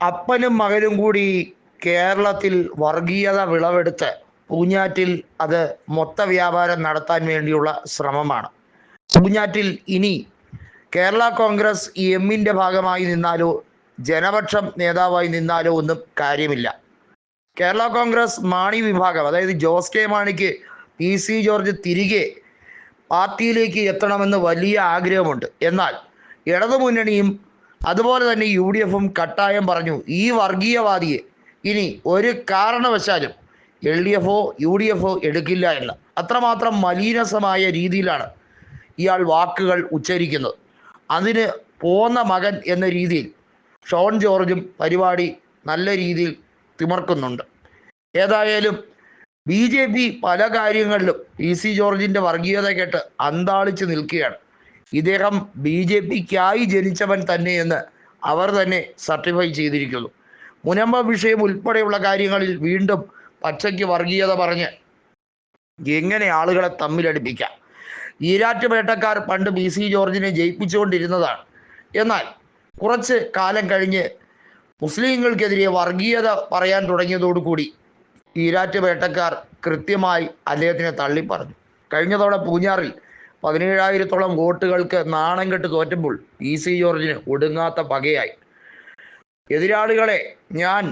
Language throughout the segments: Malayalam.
അപ്പനും മകനും കൂടി കേരളത്തിൽ വർഗീയത വിളവെടുത്ത് പൂഞ്ഞാറ്റിൽ അത് മൊത്ത വ്യാപാരം നടത്താൻ വേണ്ടിയുള്ള ശ്രമമാണ്. പൂഞ്ഞാറ്റിൽ ഇനി കേരള കോൺഗ്രസ് എമ്മിന്റെ ഭാഗമായി നിന്നാലോ ജനപക്ഷം നേതാവായി നിന്നാലോ ഒന്നും കാര്യമില്ല. കേരള കോൺഗ്രസ് മാണി വിഭാഗം അതായത് ജോസ് കെ മാണിക്ക് പി സി ജോർജ് തിരികെ പാർട്ടിയിലേക്ക് എത്തണമെന്ന് വലിയ ആഗ്രഹമുണ്ട്. എന്നാൽ ഇടതുമുന്നണിയും അതുപോലെ തന്നെ യു ഡി എഫും കട്ടായം പറഞ്ഞു. ഈ വർഗീയവാദിയെ ഇനി ഒരു കാരണവശാലും എൽ ഡി എഫോ യു ഡി എഫോ എടുക്കില്ല എന്ന്. അത്രമാത്രം മലീനസമായ രീതിയിലാണ് ഇയാൾ വാക്കുകൾ ഉച്ചരിക്കുന്നത്. അതിന് പോന്ന മകൻ എന്ന രീതിയിൽ ഷോൺ ജോർജും പരിപാടി നല്ല രീതിയിൽ തിമർക്കുന്നുണ്ട്. ഏതായാലും ബി ജെ പി പല കാര്യങ്ങളിലും പി സി ജോർജിന്റെ വർഗീയത കേട്ട് അന്താളിച്ച് നിൽക്കുകയാണ്. ഇദ്ദേഹം ബി ജെ പിക്കായി ജനിച്ചവൻ തന്നെയെന്ന് അവർ തന്നെ സർട്ടിഫൈ ചെയ്തിരിക്കുന്നു. മുനമ്പ വിഷയം ഉൾപ്പെടെയുള്ള കാര്യങ്ങളിൽ വീണ്ടും പച്ചയ്ക്ക് വർഗീയത പറഞ്ഞ് എങ്ങനെ ആളുകളെ തമ്മിലടിപ്പിക്കാം? ഈരാറ്റുപേട്ടക്കാർ പണ്ട് പി സി ജോർജിനെ ജയിപ്പിച്ചുകൊണ്ടിരുന്നതാണ്. എന്നാൽ കുറച്ച് കാലം കഴിഞ്ഞ് മുസ്ലിങ്ങൾക്കെതിരെ വർഗീയത പറയാൻ തുടങ്ങിയതോടുകൂടി ഈരാറ്റുപേട്ടക്കാർ കൃത്യമായി അദ്ദേഹത്തിനെ തള്ളിപ്പറഞ്ഞു. കഴിഞ്ഞ തവണ പൂഞ്ഞാറിൽ പതിനേഴായിരത്തോളം വോട്ടുകൾക്ക് നാണം കെട്ട് തോറ്റുമ്പോൾ പി സി ജോർജിന് ഒടുങ്ങാത്ത പകയായി. എതിരാളികളെ ഞാൻ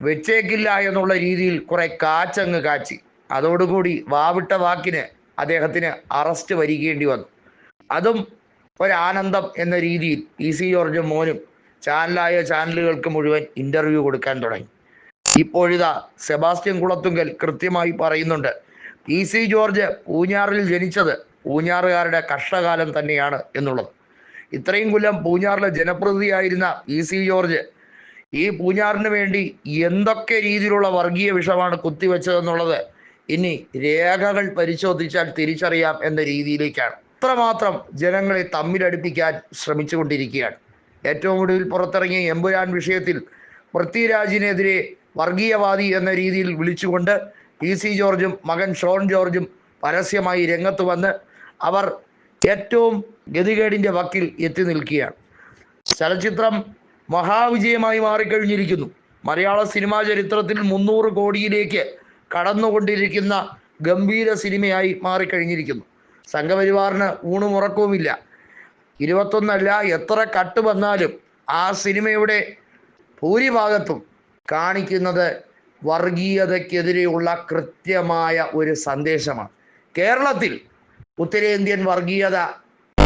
വെച്ചേക്കില്ല എന്നുള്ള രീതിയിൽ കുറെ കാച്ചങ്ങ് കാച്ചി. അതോടുകൂടി വാവിട്ട വാക്കിന് അദ്ദേഹത്തിന് അറസ്റ്റ് വരികേണ്ടി വന്നു. അതും ഒരാനന്ദം എന്ന രീതിയിൽ പി സി ജോർജും മോനും ചാനലായ ചാനലുകൾക്ക് മുഴുവൻ ഇന്റർവ്യൂ കൊടുക്കാൻ തുടങ്ങി. ഇപ്പോഴിതാ സെബാസ്റ്റ്യൻ കുളത്തുങ്കൽ കൃത്യമായി പറയുന്നുണ്ട് പി സി ജോർജ് പൂഞ്ഞാറിൽ ജനിച്ചത് പൂഞ്ഞാറുകാരുടെ കഷ്ടകാലം തന്നെയാണ് എന്നുള്ളത്. ഇത്രയും കൊല്ലം പൂഞ്ഞാറിലെ ജനപ്രതിനിധിയായിരുന്ന ഇ സി ജോർജ് ഈ പൂഞ്ഞാറിന് വേണ്ടി എന്തൊക്കെ രീതിയിലുള്ള വർഗീയ വിഷമാണ് കുത്തിവെച്ചതെന്നുള്ളത് ഇനി രേഖകൾ പരിശോധിച്ചാൽ തിരിച്ചറിയാം എന്ന രീതിയിലേക്കാണ്. അത്രമാത്രം ജനങ്ങളെ തമ്മിലടുപ്പിക്കാൻ ശ്രമിച്ചുകൊണ്ടിരിക്കുകയാണ്. ഏറ്റവും ഒടുവിൽ പുറത്തിറങ്ങിയ എമ്പുരാൻ വിഷയത്തിൽ പൃഥ്വിരാജിനെതിരെ വർഗീയവാദി എന്ന രീതിയിൽ വിളിച്ചുകൊണ്ട് പി സി ജോർജും മകൻ ഷോൺ ജോർജും പരസ്യമായി രംഗത്ത് വന്ന് അവർ ഏറ്റവും ഗതികേടിന്റെ വക്കിൽ എത്തി നിൽക്കുകയാണ്. ചലച്ചിത്രം മഹാവിജയമായി മാറിക്കഴിഞ്ഞിരിക്കുന്നു. മലയാള സിനിമാ ചരിത്രത്തിൽ മുന്നൂറ് കോടിയിലേക്ക് കടന്നുകൊണ്ടിരിക്കുന്ന ഗംഭീര സിനിമയായി മാറിക്കഴിഞ്ഞിരിക്കുന്നു. സംഘപരിവാറിന് ഊണും ഉറക്കവുമില്ല. ഇരുപത്തൊന്നല്ല എത്ര കട്ട് വന്നാലും ആ സിനിമയുടെ ഭൂരിഭാഗത്തും കാണിക്കുന്നത് വർഗീയതയ്ക്കെതിരെയുള്ള കൃത്യമായ ഒരു സന്ദേശമാണ്. കേരളത്തിൽ ഉത്തരേന്ത്യൻ വർഗീയത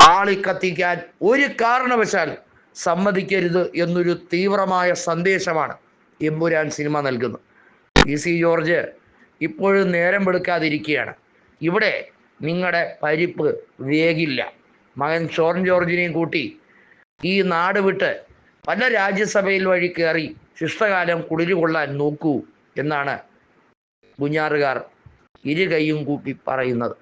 ആളിക്കത്തിക്കാൻ ഒരു കാരണവശാൽ സമ്മതിക്കരുത് എന്നൊരു തീവ്രമായ സന്ദേശമാണ് എമ്പുരാൻ സിനിമ നൽകുന്നത്. പി സി ജോർജ് ഇപ്പോഴും നേരം വെളുക്കാതിരിക്കുകയാണ്. ഇവിടെ നിങ്ങളുടെ പരിപ്പ് വേഗില്ല. മകൻ ഷോൺ ജോർജിനെയും കൂട്ടി ഈ നാട് വിട്ട് പല രാജ്യസഭയിൽ വഴി കയറി ശിഷ്ടകാലം കുളിരുകൊള്ളാൻ നോക്കൂ എന്നാണ് കുഞ്ഞാറുകാർ ഇരു കൈയും കൂപ്പി പറയുന്നത്.